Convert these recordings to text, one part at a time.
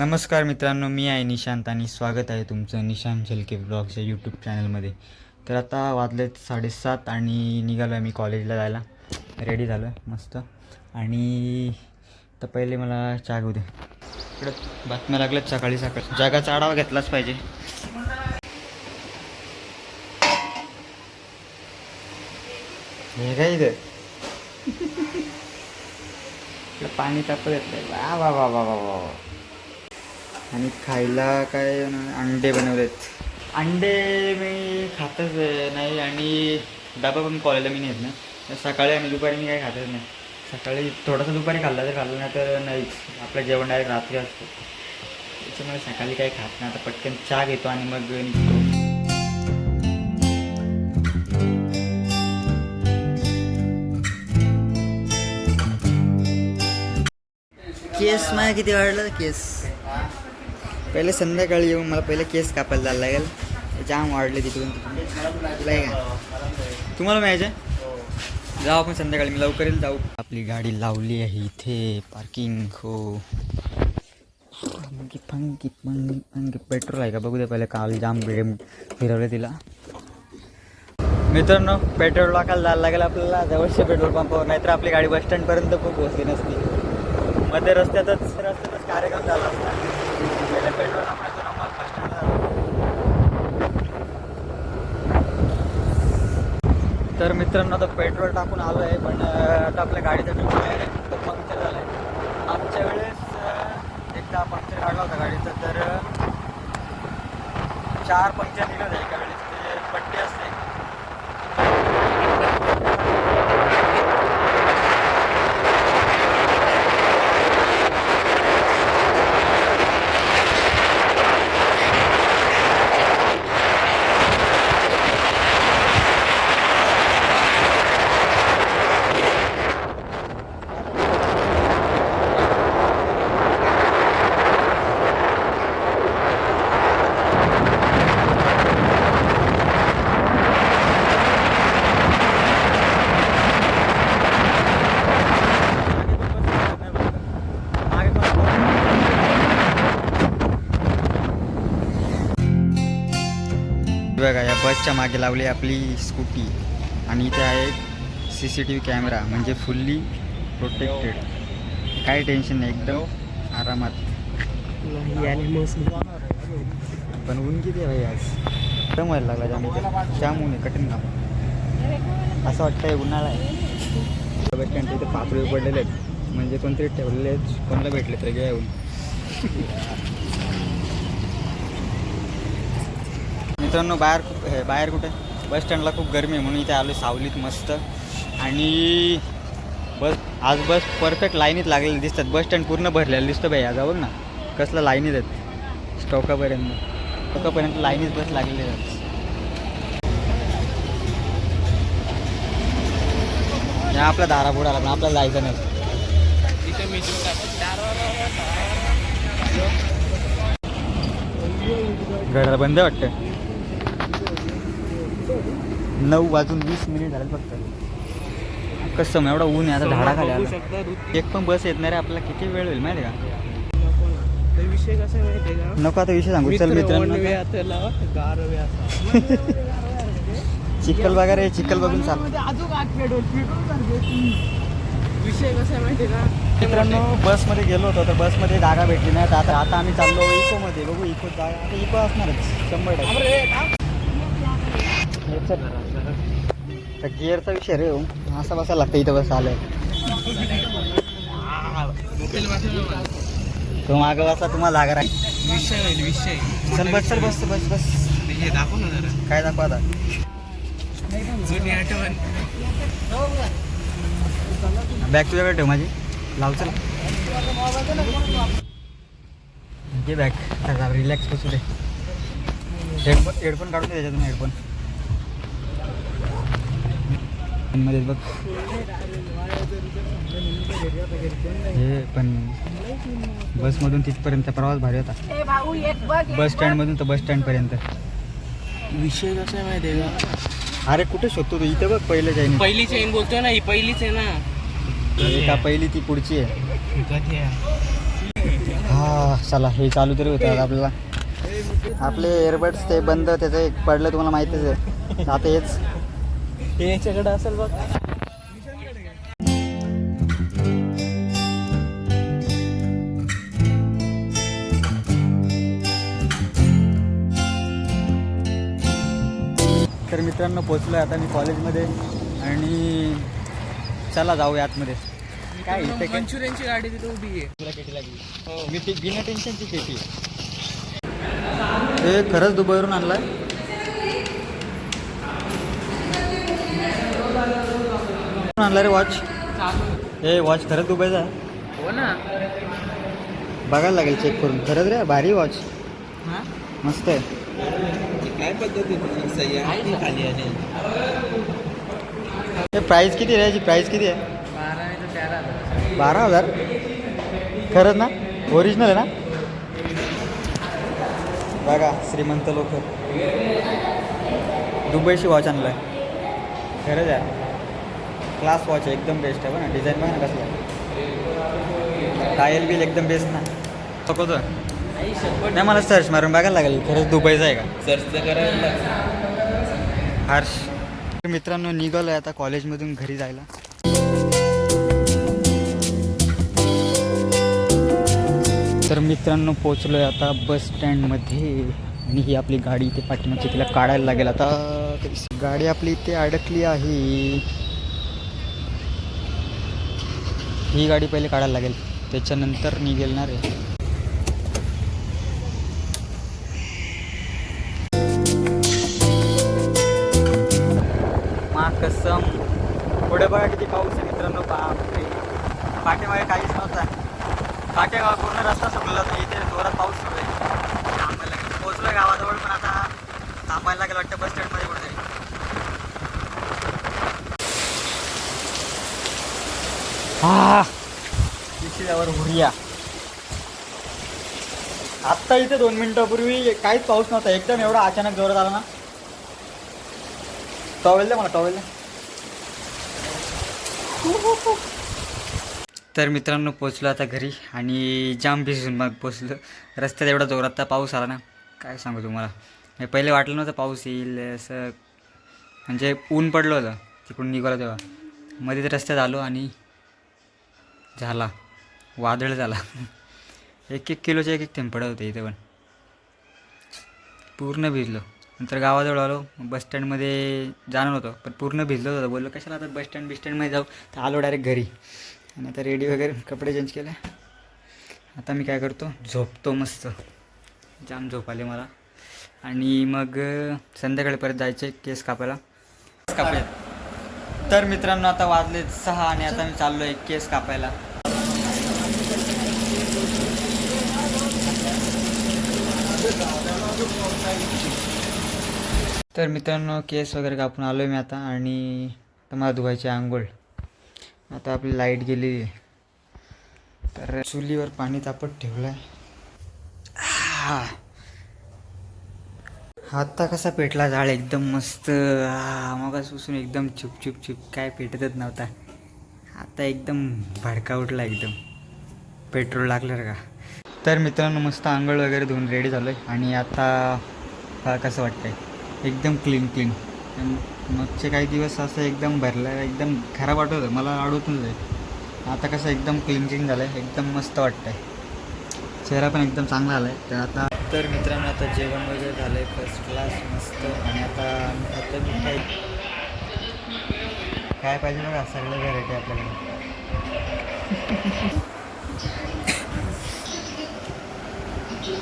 नमस्कार मित्रांनो मी आहे निशांत आणि स्वागत आहे तुमचं निशांत झलके ब्लॉगच्या यूट्यूब चॅनलमध्ये तर आता वाजलेत साडेसात आणि निघालो आहे मी कॉलेजला जायला. रेडी झालो आहे मस्त. आणि तर पहिले मला चहा घेऊ दे. इकडं बातम्या लागल्यात सकाळी सकाळी. जगाचा आढावा घेतलाच पाहिजे. हे काय इथं? पाणी तापत घेतलंय वा वा वा वा वा वा वा. आणि खायला काय बनवलं? अंडे बनवलेत? अंडे मी खातच नाही आणि डबा पण कॉलेजला मी नेत नाही. तर सकाळी आणि दुपारी मी काही खातच नाही. सकाळी थोडंसं दुपारी खाल्लं तर खाल्लं नाही तर नाहीच. आपलं जेवण डायरेक्ट रात्री असतं. त्याच्यामुळे सकाळी काही खात नाही. आता पटकन चहा घेतो आणि मग निघतो. केस माझ्या किती वाढलं? केस. पहिले संध्याकाळी येऊन मला पहिले केस कापायला जायला लागेल. जाम वाढले तिकडून तिकडून माहिती आहे? जाऊ आपण संध्याकाळी मी लवकर येईल जाऊ. आपली गाडी लावली आहे इथे पार्किंग हो. फंकी फंकी फंकी पेट्रोल आहे का? बघू दे पहिले काल जाम वेळ फिरवले तिला. मित्रांनो पेट्रोल टाकायला जायला लागेल आपल्याला. जवळच्या पेट्रोल पंपावर नाहीतर आपली गाडी बस स्टँडपर्यंत खूप पोहोचली नसती मध्ये रस्त्यातच रस्त्यातच कार्यक्रम झाला असता पहिले पेट्रोल टाकायचं ना मग बस स्टँडला तर मित्रांनो आता पेट्रोल टाकून आलो आहे पण आता आपल्या गाडीचा पेट्रोल पंक्चर झालं आहे मागच्या वेळेस एकदा पंक्चर काढला होता गाडीचा तर चार पंक्चर निघत आहे एका वेळेस ते पट्टी असते मागे पण बघा या बसच्या मागे लावली आपली स्कूटी. आणि इथे आहे C C T V camera म्हणजे फुल्ली प्रोटेक्टेड काही टेन्शन नाही एकदम आरामात. पण ऊन किती आहे भाई आज? एकदम व्हायला लागला जाम जाम ऊन आहे कठीण काम. असं वाटतंय उन्हाळा आहे. स्टँड इथे पाच रुपये पडलेले आहेत. म्हणजे कोणतरी ठेवलेले आहेत कोणाला भेटले तर घ्या येऊन. मित्रांनो बाहेर खूप हे बाहेर कुठे? बस स्टँडला खूप गरमी आहे म्हणून इथे आलो सावलीत मस्त. आणि बस आज बस परफेक्ट लाईनीत लागलेले दिसतात. बस स्टँड पूर्ण भरलेलं दिसतं भाई आज बघ ना. कसलं लाईनीत आहेत. स्टॉकापर्यंत. स्टॉकापर्यंत लाईनीत बस लागलेले आहेत. या आपल्या दारापुढे आला पण आपल्याला जायचं नाही. घराला बंद वाटतं? नऊ वाजून वीस मिनिट झाले फक्त. कसं एवढा ऊन आहे आता झाडाखाली आला. एक पण बस येत नाही रे आपल्याला किती वेळ होईल माहिती का? विषय कसा आहे माहितीये का? नको आता विषय सांगू चल मित्र मित्रांनो. चिखल वगैरे चिखल बघून चाल. विषय कसा आहे माहितीये का? मित्रांनो बसमध्ये गेलो होतो तर बसमध्ये जागा भेटली नाही. आता आता आम्ही चाललो इकोमध्ये. बघू इको जागा. इको असणारच शंभर टक्के. तर गिअरचा विषय रे हो. बसा लागतं इथं बस आलं तो मागं बसा तुम्हाला जागा राहील. विषय होईल विषय चल बस चल बस बस बस. हे दाखव ना जरा काय दाखवा आता? जुनी आठवण बॅग तुझ्याकडे ठेव माझी. लाव चल. घे बॅग रिलॅक्स बसू दे. हेडफोन हेडफोन काढून दे त्याच्यातून हेडफोन मध्ये बघ. हे पण बसमधून तिथपर्यंत प्रवास भारी होता. बस स्टँडमधून तर बस स्टँडपर्यंत विषय कसा आहे माहितीये का? अरे कुठे शोधतो तू? इथे बघ पहिलं जाईन पहिली चेन बोलतोय ना ही पहिलीच आहे ना. पहिली ती पुढची आहे. हा चला हे चालू तरी होतं आपल्याला. आपले एअरबड्स ते बंद त्याचं एक पडलं तुम्हाला माहितीच आहे. आता हेच. हे याच्याकडे असेल बघ. तर मित्रांनो पोचलो आहे आता मी कॉलेजमध्ये आणि चला जाऊया आतमध्ये. काय इथे काय? मंचुरियनची गाडी तिथे उभी आहे. लागली? मी ती बिना टेन्शनची केटी हे खरंच दुबईवरून आणलाय. आणला रे वॉच हे वॉच खरंच दुबईचा आहे. हो ना. बघायला लागेल चेक करून. खरंच रे भारी वॉच हा? मस्त आहे. काय पद्धती खाली आणि हे प्राईस किती रे याची? प्राईस किती आहे. बारा हजार? खरंच ना? ओरिजिनल आहे ना? बघा श्रीमंत लोक. दुबईशी वॉच आणलाय. खरंच आहे. क्लास वॉच आहे एकदम बेस्ट आहे बघा डिझाईन बघा ना कसलं टायल बिल एकदम बेस्ट ना. बघतो नाही मला सर्च मारून बघायला लागेल. खरंच दुबईचं आहे का? सर्च करायला हर्ष. मित्रांनो निघालो आहे आता कॉलेजमधून घरी जायला. तर मित्रांनो पोचलो आहे आता बस स्टँडमध्ये आणि ही आपली गाडी इथे पाठीमागची तिला काढायला लागेल. आता तरी गाडी आपली इथे अडकली आहे. ही गाडी पहिले काढायला लागेल. त्याच्यानंतर निघेलणार आहे. रे कसम. पुढे बघा किती पाऊस आहे मित्रांनो. बापरे. पाठीमागे काहीच नव्हता. पाठीमागे पूर्ण रस्ता सुटला होता इथे जोरात पाऊस सुरू आहे. आम्हाला पोहोचलो गावाजवळ पण आता थांबायला लागेल वाटतं बस स्टँडमध्ये कुठेतरी हा. हुरिया. आत्ता इथे दोन मिनिटापूर्वी काहीच पाऊस नव्हता. एकदम एवढा अचानक जोरात आला ना. टॉवेल दे मला टॉवेल दे तर मित्रांनो पोचलो आता घरी आणि जाम भिजून मग पोचलो रस्त्यात एवढा जोरात तर पाऊस आला ना. काय सांगू तुम्हाला. पहिले वाटलं नव्हतं पाऊस येईल असं म्हणजे ऊन पडलं होतं. तिकडून निघालं तेव्हा. मध्ये रस्त्यात आलो आणि झाला. वादळ झाला. एक एक किलोचे एक एक थेंब पडत होते इथे पण. पूर्ण भिजलो. नंतर गावाजवळ आलो. बस स्टँडमध्ये जाणार होतो पण पूर्ण भिजलो होतो. बोललो कशाला आता बस स्टँड बस स्टँडमध्ये जाऊ? तर आलो डायरेक्ट घरी. आणि आता रेडी वगैरे कपडे चेंज केले. आता मी काय करतो? झोपतो मस्त. जाम झोप आले मला. आणि मग संध्याकाळी परत जायचे केस कापायला. केस तर मित्रांनो आता वाजले सहा आणि आता मी चाललो आहे केस कापायला. तर मित्रांनो केस वगैरे कापून आलो आहे मी आता आणि तुम्हाला धुवायची आंघोळ. आता आपली लाइट गेली आहे. तर चुलीवर पाणी तापत ठेवलं आहे. आता कसा पेटला झाड एकदम मस्त. मग सुसून एकदम चुप चुप चुप काय पेटतच नव्हता. आता एकदम भडका उठला एकदम. पेट्रोल लागलं का? तर मित्रांनो मस्त आंघोळ वगैरे धुवून रेडी झालो आहे आणि आता पहा कसं वाटतंय? एकदम क्लीन क्लीन मागचे काही दिवस असं एकदम भरलं एकदम खराब वाटत होतं. मला आवडत नव्हतं आता कसं एकदम क्लीन क्लीन झालं आहे एकदम मस्त वाटतंय. चेहरा पण एकदम चांगला आला आहे तर आता तर मित्रांनो आता जेवण वगैरे झालं आहे फर्स्ट क्लास मस्त. आणि आता आता खातो मिठाई काय पाहिजे बघा? सगळं व्हरायटी आपल्याकडे.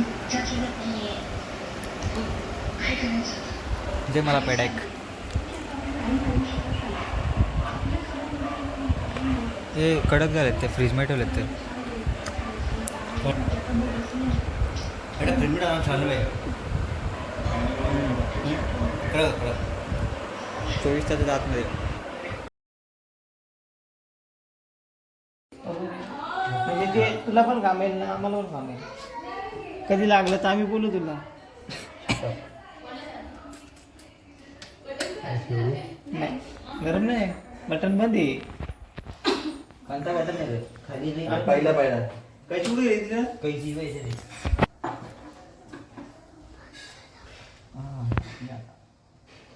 जे मला पेडायक हे कडक झालेत ते फ्रीजमध्ये ठेवलेत ते. चोवीस तास आतमध्ये म्हणजे ते तुला पण काम येईल ना आम्हाला पण काम येईल कधी लागलं तर आम्ही बोलू तुला. नाही गरम नाही बटन बंद आहे कोणता बटन आहे खाली पहिला पहिला काय घेतली कैची पैसे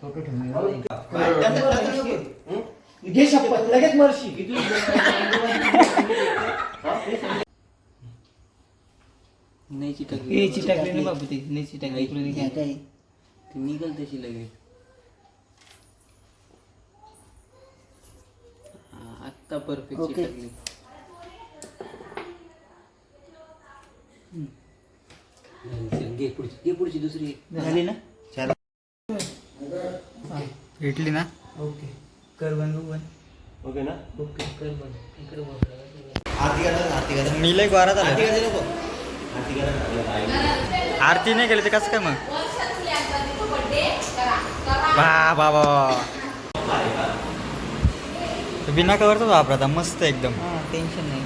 फोटो ठेवून घे शपथ लगेच मरशी नाही चिटकली ए चिटकले ना बाबू ते नाही चिटकले इकडे नाही काय काय. ती निघल तशी लगेच आत्ता परफेक्ट ओके. झाली, घे पुढची घे पुढची दुसरी. झाली ना? भेटली ना? ओके कर बन बन ओके ना? ओके कर बंद. इकडे बघ. आरती करा आरती करा मी लय वारात आरती आलं करा नको आरती करा आरती नाही केली तर कसं काय मग? वा वा वा वा. बिना कवरचा वापरता मस्त एकदम. हां टेन्शन नाही.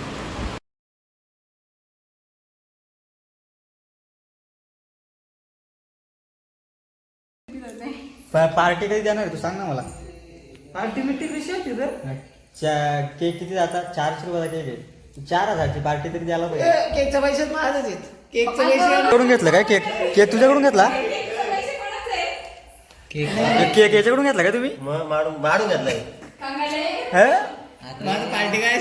पार्टी कधी देणार आहे तू? सांग ना मला. पार्टी बिर्टी कशी आहे तिथं केक किती जातात? चारशे रुपयाचा केक आहे. चार हजारची पार्टी तरी द्यायला पाहिजे. केकच्या पैशात माझच आहेत. केकच्या पैसे कडून घेतलं काय केक केक तुझ्याकडून घेतला? केक केक याच्याकडून घेतला का तुम्ही? मग माडून माडून घेतलाय. पार्टी काय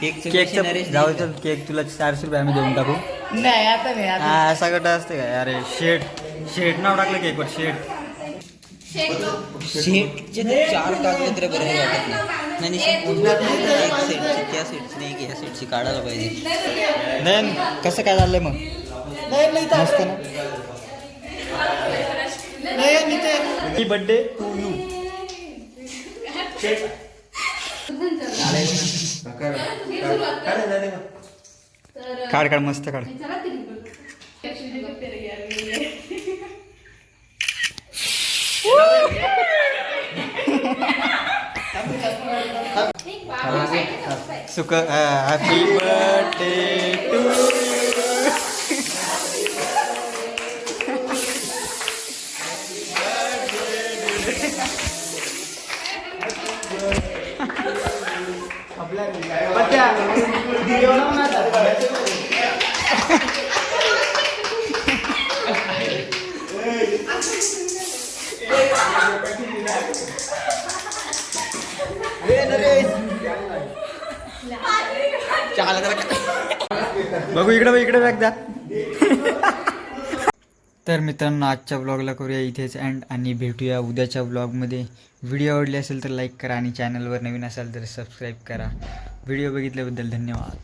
केकचं जाऊ चल, केक तुला चारशे रुपये आम्ही देऊन टाकू. नाही आता नाही हा असा गट असते काय? अरे शेट शेट नाव टाकलं केकवर शेट शेटचे चार कागदपत्र बरं वाटत नाही नाही शेट उठणार नाही तर एक सेटची त्या सेटची नाही की या सेटची काढायला पाहिजे. नाही कसं काय झालंय मग? नाही नाही तर- मस्त ना? नाही मी ते बर्थडे टू यू काढ काढ मस्त काढ. सुख हॅपी बर्थडे टू बघू इकडे बघ, इकडे बघ एकदा. तर मित्रांनो आजच्या ब्लॉगला करूया इथेच अँड आणि भेटूया उद्याच्या ब्लॉगमध्ये व्हिडिओ आवडली असेल तर लाईक करा आणि चॅनलवर नवीन असाल तर सबस्क्राईब करा. व्हिडिओ बघितल्याबद्दल धन्यवाद.